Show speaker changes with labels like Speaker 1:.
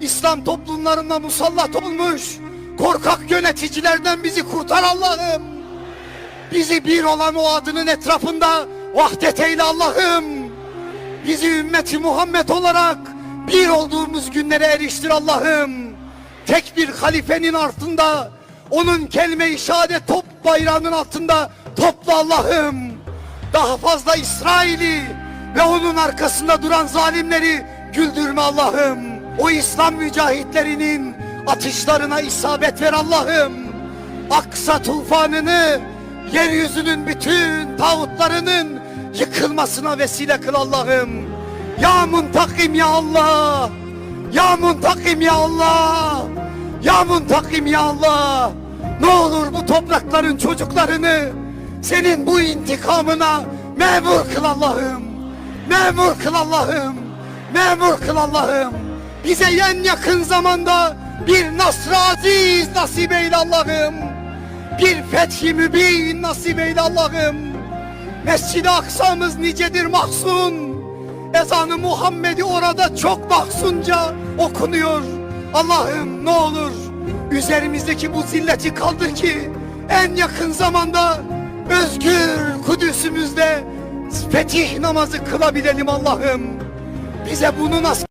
Speaker 1: İslam toplumlarına musallat olmuş korkak yöneticilerden bizi kurtar Allah'ım. Bizi bir olan o adının etrafında vahdet eyle Allah'ım. Bizi ümmeti Muhammed olarak bir olduğumuz günlere eriştir Allah'ım. Tek bir halifenin altında onun kelime-i şehadet top bayrağının altında topla Allah'ım. Daha fazla İsrail'i ve onun arkasında duran zalimleri güldürme Allah'ım. O İslam mücahitlerinin atışlarına isabet ver Allah'ım. Aksa tufanını yeryüzünün bütün tağutlarının yıkılmasına vesile kıl Allah'ım. Ya muntakim ya Allah. Ya muntakim ya Allah. Ya muntakim ya Allah. Ne olur bu toprakların çocuklarını senin bu intikamına memur kıl Allah'ım. Memur kıl Allah'ım. Memur kıl Allah'ım. Bize en yakın zamanda bir nasr aziz nasip eyle Allah'ım. Bir fethi mübin nasip eyle Allah'ım. Mescid-i Aksa'mız nicedir mahzun. Ezanı Muhammed'i orada çok mahzunca okunuyor. Allah'ım ne olur üzerimizdeki bu zilleti kaldır ki en yakın zamanda özgür Kudüs'ümüzde fetih namazı kılabilelim Allah'ım. Bize bunu nasip